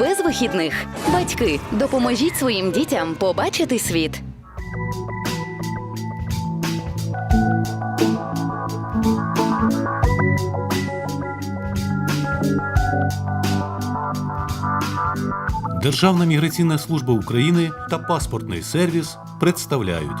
без вихідних. Батьки, допоможіть своїм дітям побачити світ. Державна міграційна служба України та паспортний сервіс представляють.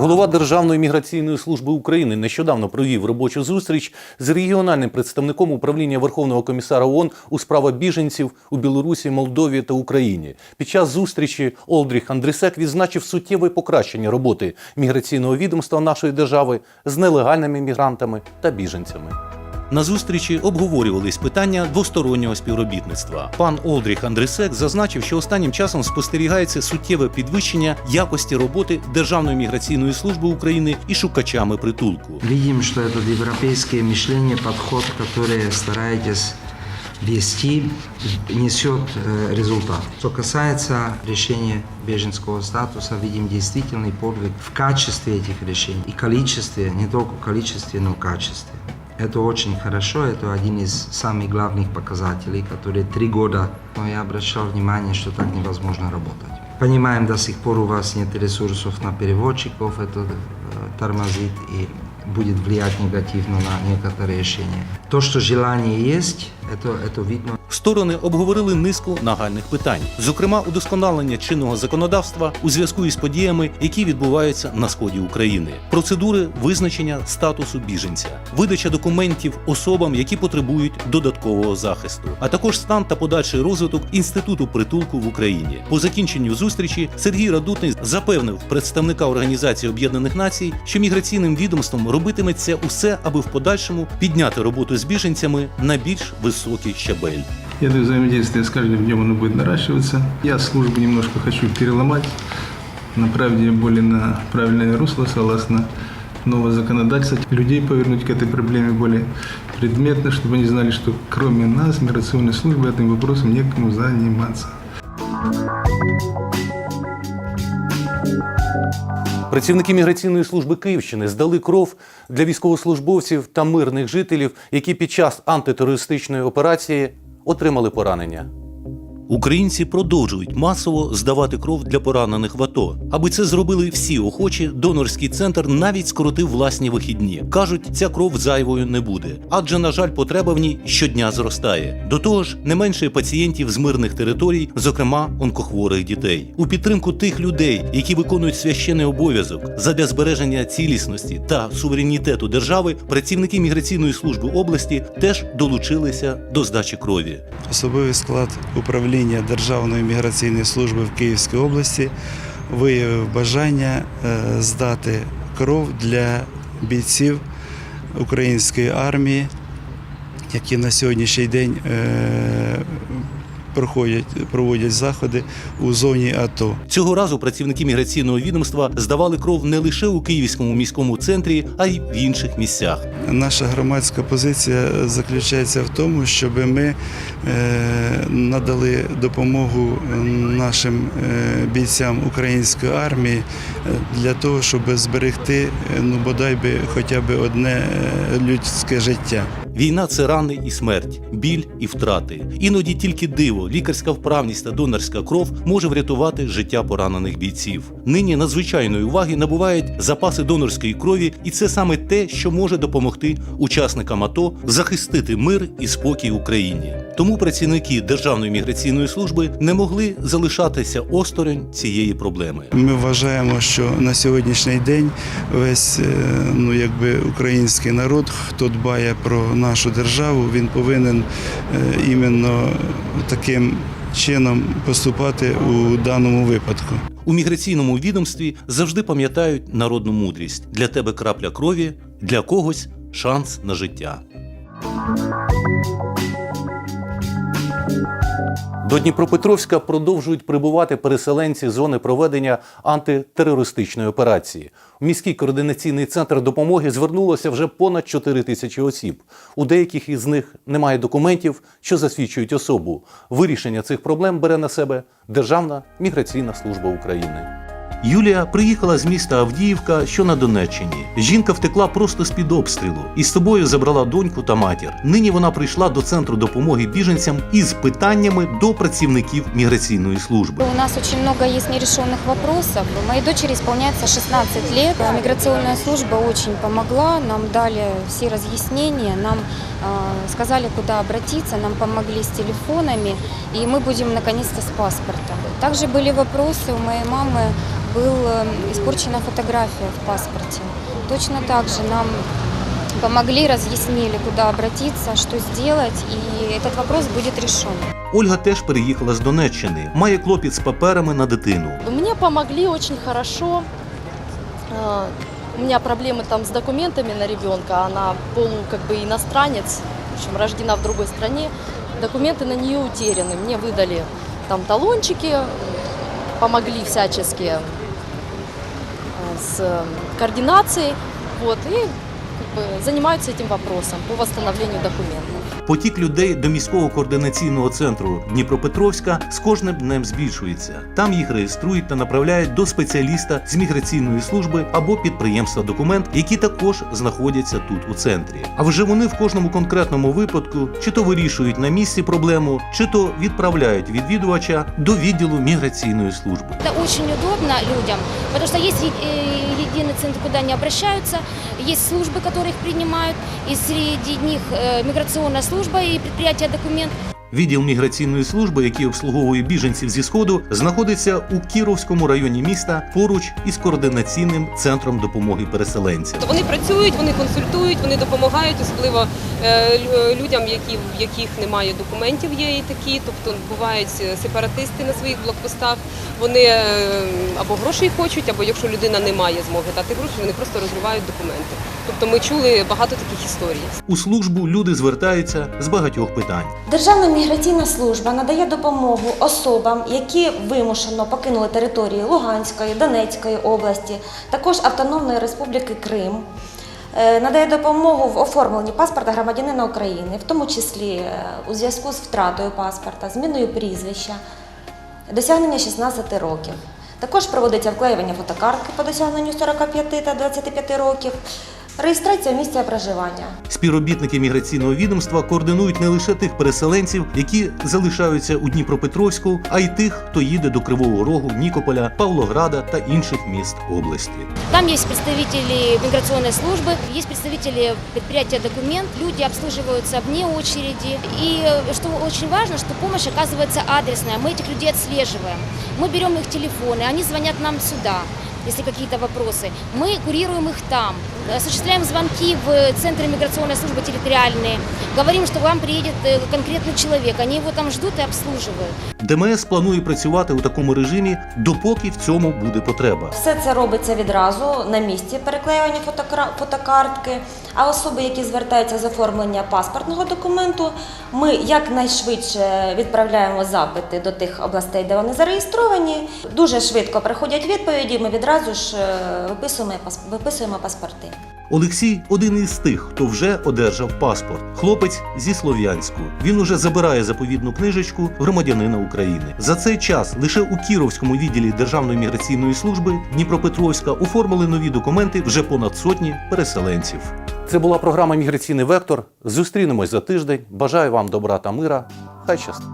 Голова Державної міграційної служби України нещодавно провів робочу зустріч з регіональним представником управління Верховного комісара ООН у справах біженців у Білорусі, Молдові та Україні. Під час зустрічі Олдріх Андрісек відзначив суттєве покращення роботи міграційного відомства нашої держави з нелегальними мігрантами та біженцями. На зустрічі обговорювались питання двостороннього співробітництва. Пан Олдріх Андресек зазначив, що останнім часом спостерігається суттєве підвищення якості роботи Державної міграційної служби України і шукачами притулку. Видим, что этот европейское мышление, подход, который стараетесь вести, несет э, результат. Что касается решения беженского статуса, видим действительный подвиг в качестве этих решений и количестве, не только в количестве, но в качестве. Это очень хорошо, это один из самых главных показателей, которые три года, но я обращал внимание, что так невозможно работать. Понимаем, до сих пор у вас нет ресурсов на переводчиков, это э, тормозит и будет влиять негативно на некоторые решения. То, что желание есть, это видно Сторони обговорили низку нагальних питань, зокрема удосконалення чинного законодавства у зв'язку із подіями, які відбуваються на сході України, процедури визначення статусу біженця, видача документів особам, які потребують додаткового захисту, а також стан та подальший розвиток інституту притулку в Україні. По закінченню зустрічі Сергій Радутний запевнив представника Організації Об'єднаних Націй, що міграційним відомством робитиметься усе, аби в подальшому підняти роботу з біженцями на більш високий щабель. Я думаю, взаимодействие с каждым днем оно будет наращиваться. Я службу немножко хочу переломать, направить ее более на правильное русло, согласно нового законодательства. Людей повернуть к этой проблеме более предметно, чтобы они знали, что кроме нас, миграционной службы, этим вопросом некому заниматься. Працівники міграційної служби Київщини здали кров для військовослужбовців та мирних жителів, які під час антитерористичної операції отримали поранення. Українці продовжують масово здавати кров для поранених в АТО. Аби це зробили всі охочі, донорський центр навіть скоротив власні вихідні. кажуть, ця кров зайвою не буде, адже, на жаль, потреба в ній щодня зростає. До того ж, не менше пацієнтів з мирних територій, зокрема онкохворих дітей. У підтримку тих людей, які виконують священний обов'язок задля збереження цілісності та суверенітету держави, працівники міграційної служби області теж долучилися до здачі крові. Особовий склад управління Державної міграційної служби в Київській області виявив бажання е, здати кров для бійців української армії, які на сьогоднішній день е, проходять, проводять заходи у зоні АТО. Цього разу працівники міграційного відомства здавали кров не лише у Київському міському центрі, а й в інших місцях. Наша громадська позиція заключається в тому, щоб ми е, надали допомогу нашим е, бійцям української армії е, для того, щоб зберегти ну бодай би хоча б одне людське життя. Війна це рани і смерть, біль і втрати. Іноді тільки диво, лікарська вправність та донорська кров може врятувати життя поранених бійців. Нині надзвичайної уваги набувають запаси донорської крові, і це саме те, що може допомогти учасникам АТО захистити мир і спокій Україні. Тому працівники Державної міграційної служби не могли залишатися осторонь цієї проблеми. Ми вважаємо, що на сьогоднішній день весь е, ну, якби, український народ, хто дбає про нашу державу, він повинен е, іменно таким чином поступати у даному випадку. У міграційному відомстві завжди пам'ятають народну мудрість: для тебе крапля крові, для когось шанс на життя. До Дніпропетровська продовжують прибувати переселенці з зони проведення антитерористичної операції. У міський координаційний центр допомоги звернулося вже понад 4 тисячі осіб. У деяких із них немає документів, що засвідчують особу. Вирішення цих проблем бере на себе Державна міграційна служба України. Юлія приїхала з міста Авдіївка, що на Донеччині. Жінка втекла просто з під обстрілу і з собою забрала доньку та матір. Нині вона прийшла до центру допомоги біженцям із питаннями до працівників міграційної служби. У нас очень много есть нерешенных вопросов. Моей дочери исполняется 16 лет. Миграционная служба очень помогла, нам дали все разъяснения, нам э, сказали, куда обратиться, нам помогли с телефонами, и мы будем наконец-то с паспортом. Также были вопросы, у моей мамы была испорчена фотография в паспорте. Точно так же нам помогли, разъяснили, куда обратиться, что сделать, и этот вопрос будет решен. Ольга теж переїхала з Донеччини, має клопіт з паперами на дитину. Мне помогли очень хорошо. Э, У меня проблемы там с документами на ребенка. Она полу как бы иностранец, в общем, рождена в другой стране. Документы на нее утеряны. Мне выдали там талончики, помогли всячески э, с э, координацией. Вот, и как бы, занимаются этим вопросом по восстановлению документов. Потік людей до міського координаційного центру Дніпропетровська з кожним днем збільшується. Там їх реєструють та направляють до спеціаліста з міграційної служби або підприємства документ, які також знаходяться тут у центрі. А вже вони в кожному конкретному випадку чи то вирішують на місці проблему, чи то відправляють відвідувача до відділу міграційної служби. Это очень удобно людям, есть е- э, единый центр, куда они обращаются, есть службы, которые их принимают, и среди них э, миграционная служба и предприятие документ. Відділ міграційної служби, який обслуговує біженців зі сходу, знаходиться у Кіровському районі міста поруч із координаційним центром допомоги переселенцям. Тобто Вони працюють, вони консультують, вони допомагають, особливо е, людям, які, в яких немає документів, є і такі. Тобто бувають е, сепаратисти на своїх блокпостах. Вони е, або грошей хочуть, або якщо людина не має змоги дати гроші, вони просто розривають документи. Тобто ми чули багато таких історій. У службу люди звертаються з багатьох питань. Державна міграційна служба надає допомогу особам, які вимушено покинули території Луганської, Донецької області, також Автономної Республіки Крим. Е, Надає допомогу в оформленні паспорта громадянина України, в тому числі е, у зв'язку з втратою паспорта, зміною прізвища, досягнення 16 років. Також проводиться вклеювання фотокартки по досягненню 45 та 25 років, реєстрація місця проживання. Співробітники міграційного відомства координують не лише тих переселенців, які залишаються у Дніпропетровську, а й тих, хто їде до Кривого Рогу, Нікополя, Павлограда та інших міст області. Там есть представители миграционной службы, есть представители предприятия документ, люди обслуживаются вне очереди. И э, что очень важно, что помощь оказывается адресная, мы этих людей отслеживаем. Мы берем их телефоны, они звонят нам сюда, если какие-то вопросы. Мы курируем их там, осуществляем звонки в центры миграционной службы территориальные, говорим, что вам приедет э, конкретный человек, они его там ждут и обслуживают. ДМС планує працювати у такому режимі, допоки в цьому буде потреба. Все це робиться відразу на місці переклеювання фотокра- фотокартки. А особи, які звертаються з оформлення паспортного документу, ми якнайшвидше відправляємо запити до тих областей, де вони зареєстровані. Дуже швидко приходять відповіді. Ми відразу ж е, виписуємо, пас- виписуємо паспорти. Олексій один із тих, хто вже одержав паспорт. Хлопець зі Слов'янську. Він уже забирає заповідну книжечку громадянина України. За цей час лише у Кіровському відділі Державної міграційної служби Дніпропетровська оформили нові документи вже понад сотні переселенців. Це була програма Міграційний вектор. Зустрінемось за тиждень. Бажаю вам добра та мира. Хай щастить!